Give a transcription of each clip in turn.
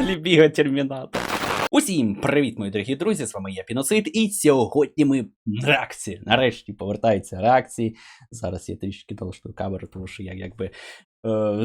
Лібіга термінатор. Усім привіт, мої дорогі друзі! З вами я Піноцид, і сьогодні ми реакції. Нарешті повертаються реакції. Зараз я трішки налаштую камеру, тому що я якби е,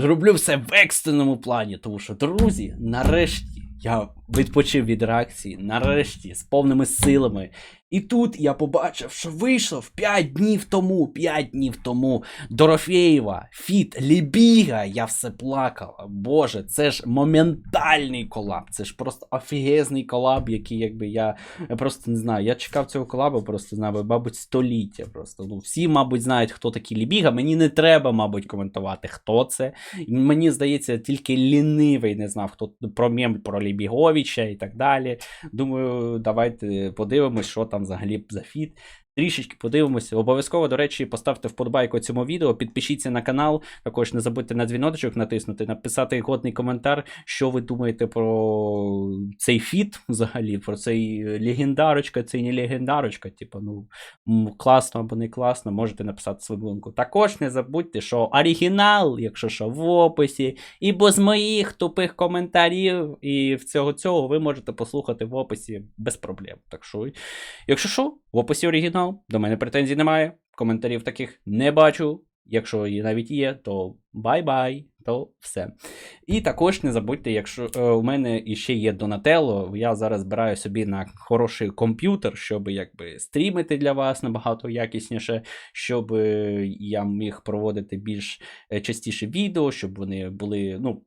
зроблю все в екстреному плані. Тому що, друзі, нарешті я відпочив від реакції, нарешті, з повними силами. І тут я побачив, що вийшов 5 днів тому, 5 днів тому Дорофєєва, Фіт, Лібіга, я все плакав. Боже, це ж моментальний колаб. Це ж просто офігезний колаб, який якби я, просто не знаю. Я чекав цього колабу, просто знаю, мабуть, століття. Просто ну всі, мабуть, знають, хто такий Лібіга. Мені не треба, мабуть, коментувати, хто це. Мені здається, тільки лінивий не знав, хто про мем про Лібіговича і так далі. Думаю, давайте подивимось, що там взагалі за фіт. Трішечки подивимося. Обов'язково, до речі, поставте вподобайку цьому відео, підпишіться на канал. Також не забудьте на дзвіночок натиснути, написати годний коментар, що ви думаєте про цей фіт взагалі, про цей легендарочка, цей не легендарочка. Типу, ну класно або не класно, можете написати свою думку. Також не забудьте, що оригінал, якщо що, в описі, і без моїх тупих коментарів, і в цього цього ви можете послухати в описі без проблем. Так що, якщо що, в описі оригінал, до мене претензій немає, коментарів таких не бачу. Якщо і навіть є, то бай-бай, то все. І також не забудьте, якщо е, у мене іще є Donatello, я зараз збираю собі на хороший комп'ютер, щоб якби стрімити для вас набагато якісніше, щоб е, я міг проводити більш е, частіше відео, щоб вони були, ну.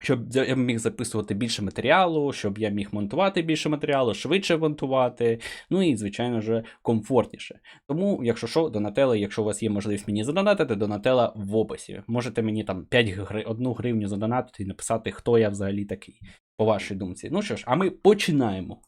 Щоб я міг записувати більше матеріалу, щоб я міг монтувати більше матеріалу, швидше монтувати, ну і, звичайно ж, комфортніше. Тому, якщо що, донатела, якщо у вас є можливість мені задонатити, донатела в описі. Можете мені там 5 гри, 1 гривню задонатити і написати, хто я взагалі такий, по вашій думці. Ну що ж, а ми починаємо.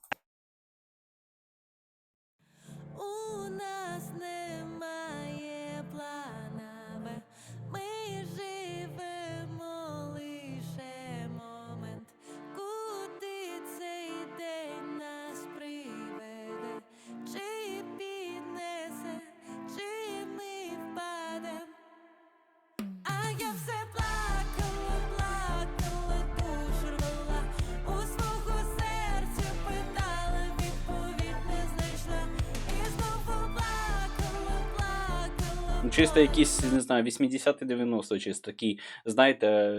Чисто якісь, не знаю, 80-90, чисто такий, знаєте,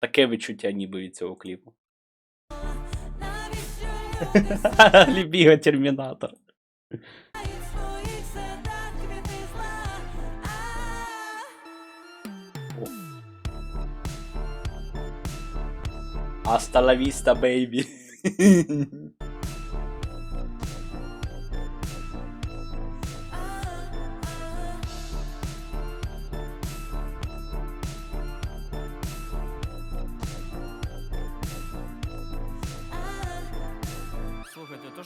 таке відчуття ніби від цього кліпу. Лібіга термінатор. Hasta la vista.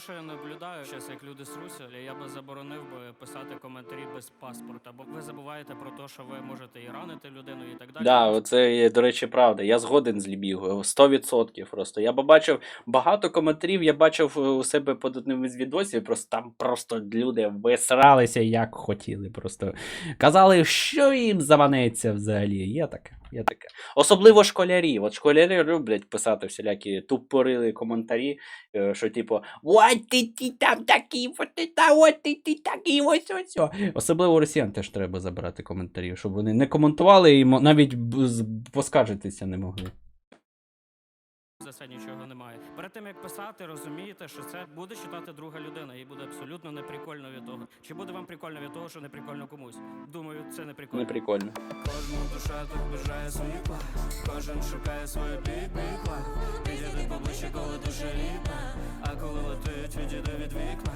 що я наблюдаю зараз, як люди сруся, я би заборонив би писати коментарі без паспорта, бо ви забуваєте про те, що ви можете і ранити людину, і так далі. Да, оце, є, до речі, правда. Я згоден з Лібігою. 100% просто. Я побачив багато коментарів, я бачив е, у себе під одним із відосів, просто там просто люди висралися як хотіли. Просто казали, що їм заманеться взагалі. Є таке, є таке. Особливо школярі. От школярі люблять писати всілякі тупорили коментарі, е, що типу, от ти, ти там такий, от ти та, от ти, ти такий, ось ось. ось». Особливо росіян теж треба забирати коментарі, щоб вони не коментували і навіть поскаржитися не могли. Це нічого немає. Перед тим як писати, розумієте, що це буде читати друга людина, і буде абсолютно неприкольно від того. Чи буде вам прикольно від того, що не прикольно комусь? Думаю, це не прикольно. Не прикольно. Кожну душа тут бажає світла, кожен шукає своє бік-бікла. Підійди поближче, коли душа рідна, а коли летить, відійди від вікна.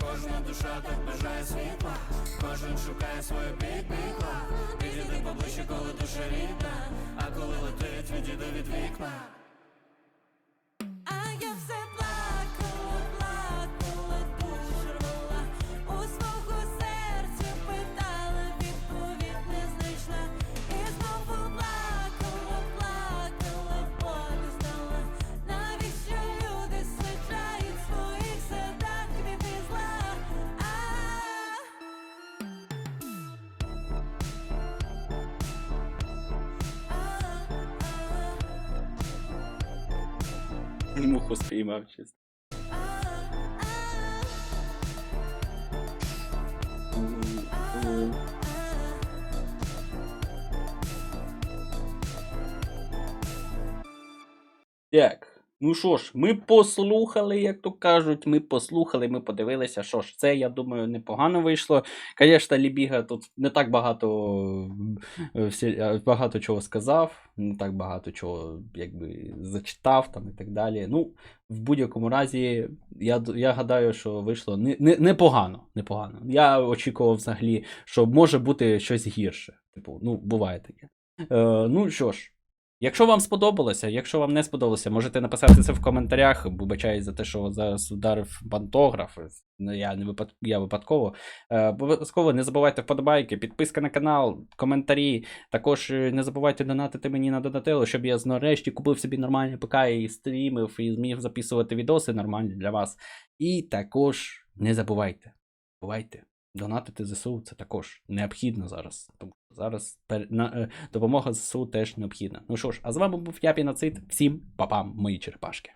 Кожна душа тут бажає світла, кожен шукає своє бік-бікла. Підійди поближче, коли душа рідна, а коли летить, відійди від вікна. Муху спіймав чисто. Так. Ну що ж, ми послухали, як то кажуть, ми послухали, ми подивилися, що ж, це, я думаю, непогано вийшло. Звісно, Лібіга тут не так багато, е, е, багато чого сказав, не так багато чого якби, зачитав там і так далі. Ну, в будь-якому разі, я, я гадаю, що вийшло не, не, непогано, непогано. Я очікував взагалі, що може бути щось гірше. Типу, ну, буває таке. Е, ну що ж. Якщо вам сподобалося, якщо вам не сподобалося, можете написати це в коментарях. Вибачаюсь за те, що зараз ударив пантограф. Ну, Я не випад... я випадково. Е, Обов'язково не забувайте вподобайки, підписка на канал, коментарі. Також е, не забувайте донатити мені на донателло, щоб я нарешті купив собі нормальний ПК і стрімив, і зміг записувати відоси нормальні для вас. І також не забувайте, бувайте. Донатити ЗСУ це також необхідно зараз. Тому зараз пер... на... е, допомога ЗСУ теж необхідна. Ну що ж, а з вами був я Піноцид. Всім папам, мої черепашки.